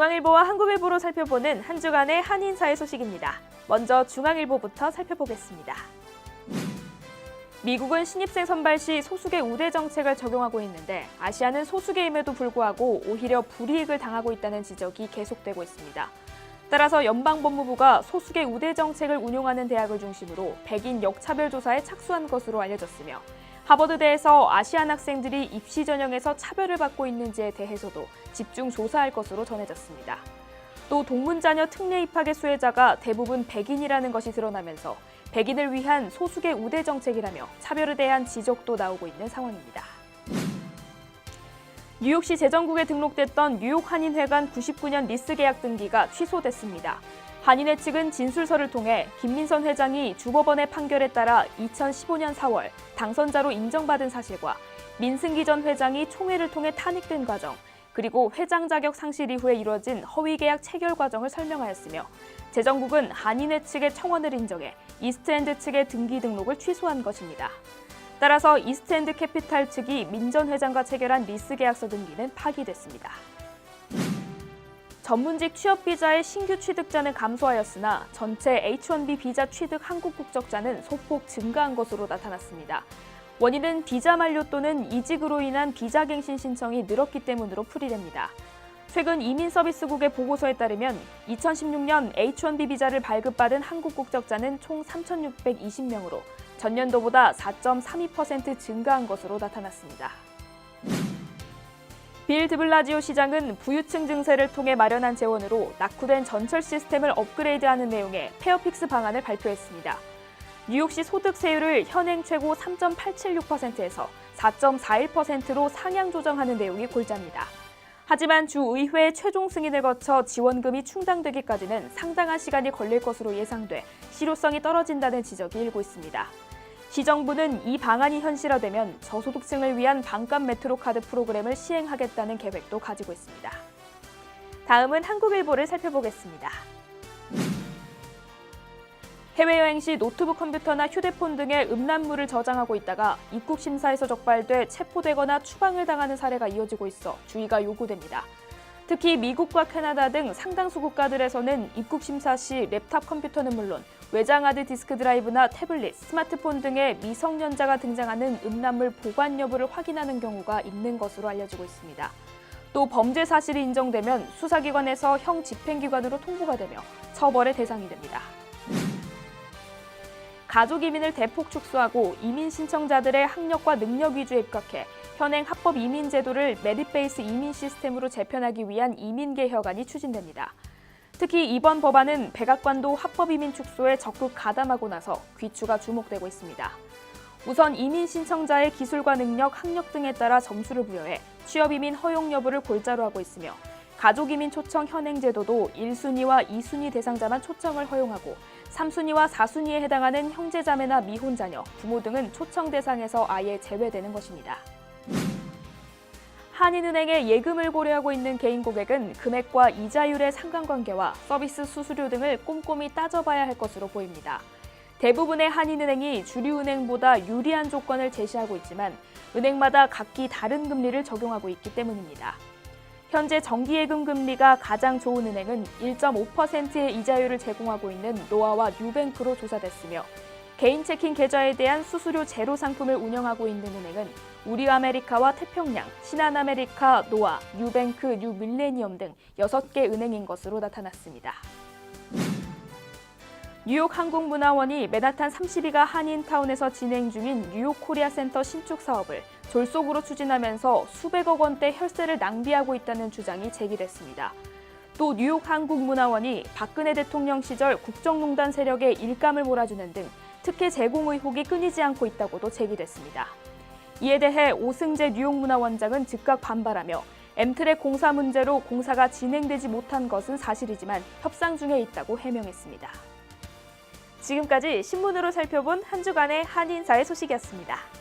중앙일보와 한국일보로 살펴보는 한 주간의 한인사의 소식입니다. 먼저 중앙일보부터 살펴보겠습니다. 미국은 신입생 선발 시 소수계 우대 정책을 적용하고 있는데 아시아는 소수계임에도 불구하고 오히려 불이익을 당하고 있다는 지적이 계속되고 있습니다. 따라서 연방법무부가 소수계 우대 정책을 운용하는 대학을 중심으로 백인 역차별 조사에 착수한 것으로 알려졌으며 하버드대에서 아시안 학생들이 입시 전형에서 차별을 받고 있는지에 대해서도 집중 조사할 것으로 전해졌습니다. 또 동문자녀 특례 입학의 수혜자가 대부분 백인이라는 것이 드러나면서 백인을 위한 소수계 우대 정책이라며 차별에 대한 지적도 나오고 있는 상황입니다. 뉴욕시 재정국에 등록됐던 뉴욕 한인회관 99년 리스 계약 등기가 취소됐습니다. 한인회 측은 진술서를 통해 김민선 회장이 주법원의 판결에 따라 2015년 4월 당선자로 인정받은 사실과 민승기 전 회장이 총회를 통해 탄핵된 과정, 그리고 회장 자격 상실 이후에 이루어진 허위 계약 체결 과정을 설명하였으며 재정국은 한인회 측의 청원을 인정해 이스트엔드 측의 등기 등록을 취소한 것입니다. 따라서 이스트엔드 캐피탈 측이 민 전 회장과 체결한 리스 계약서 등기는 파기됐습니다. 전문직 취업 비자의 신규 취득자는 감소하였으나 전체 H-1B 비자 취득 한국 국적자는 소폭 증가한 것으로 나타났습니다. 원인은 비자 만료 또는 이직으로 인한 비자 갱신 신청이 늘었기 때문으로 풀이됩니다. 최근 이민서비스국의 보고서에 따르면 2016년 H-1B 비자를 발급받은 한국 국적자는 총 3,620명으로 전년도보다 4.32% 증가한 것으로 나타났습니다. 빌 드 블라지오 시장은 부유층 증세를 통해 마련한 재원으로 낙후된 전철 시스템을 업그레이드하는 내용의 페어픽스 방안을 발표했습니다. 뉴욕시 소득세율을 현행 최고 3.876%에서 4.41%로 상향 조정하는 내용이 골자입니다. 하지만 주의회 최종 승인을 거쳐 지원금이 충당되기까지는 상당한 시간이 걸릴 것으로 예상돼 실효성이 떨어진다는 지적이 일고 있습니다. 시정부는 이 방안이 현실화되면 저소득층을 위한 반값 메트로 카드 프로그램을 시행하겠다는 계획도 가지고 있습니다. 다음은 한국일보를 살펴보겠습니다. 해외여행 시 노트북 컴퓨터나 휴대폰 등의 음란물을 저장하고 있다가 입국 심사에서 적발돼 체포되거나 추방을 당하는 사례가 이어지고 있어 주의가 요구됩니다. 특히 미국과 캐나다 등 상당수 국가들에서는 입국 심사 시 랩탑 컴퓨터는 물론 외장 하드 디스크 드라이브나 태블릿, 스마트폰 등의 미성년자가 등장하는 음란물 보관 여부를 확인하는 경우가 있는 것으로 알려지고 있습니다. 또 범죄 사실이 인정되면 수사기관에서 형 집행기관으로 통보가 되며 처벌의 대상이 됩니다. 가족 이민을 대폭 축소하고 이민 신청자들의 학력과 능력 위주에 입각해 현행 합법 이민 제도를 메릿 베이스 이민 시스템으로 재편하기 위한 이민 개혁안이 추진됩니다. 특히 이번 법안은 백악관도 합법 이민 축소에 적극 가담하고 나서 귀추가 주목되고 있습니다. 우선 이민 신청자의 기술과 능력, 학력 등에 따라 점수를 부여해 취업 이민 허용 여부를 골자로 하고 있으며 가족 이민 초청 현행 제도도 1순위와 2순위 대상자만 초청을 허용하고 3순위와 4순위에 해당하는 형제자매나 미혼 자녀, 부모 등은 초청 대상에서 아예 제외되는 것입니다. 한인은행에 예금을 고려하고 있는 개인 고객은 금액과 이자율의 상관관계와 서비스 수수료 등을 꼼꼼히 따져봐야 할 것으로 보입니다. 대부분의 한인은행이 주류은행보다 유리한 조건을 제시하고 있지만 은행마다 각기 다른 금리를 적용하고 있기 때문입니다. 현재 정기예금 금리가 가장 좋은 은행은 1.5%의 이자율을 제공하고 있는 노아와 뉴뱅크로 조사됐으며 개인 체킹 계좌에 대한 수수료 제로 상품을 운영하고 있는 은행은 우리 아메리카와 태평양, 신한아메리카, 노아, 뉴뱅크, 뉴밀레니엄 등 6개 은행인 것으로 나타났습니다. 뉴욕 항공문화원이 맨하탄 32가 한인타운에서 진행 중인 뉴욕 코리아 센터 신축 사업을 졸속으로 추진하면서 수백억 원대 혈세를 낭비하고 있다는 주장이 제기됐습니다. 또 뉴욕 한국문화원이 박근혜 대통령 시절 국정농단 세력에 일감을 몰아주는 등 특혜 제공 의혹이 끊이지 않고 있다고도 제기됐습니다. 이에 대해 오승재 뉴욕문화원장은 즉각 반발하며 엠트랙 공사 문제로 공사가 진행되지 못한 것은 사실이지만 협상 중에 있다고 해명했습니다. 지금까지 신문으로 살펴본 한 주간의 한인사의 소식이었습니다.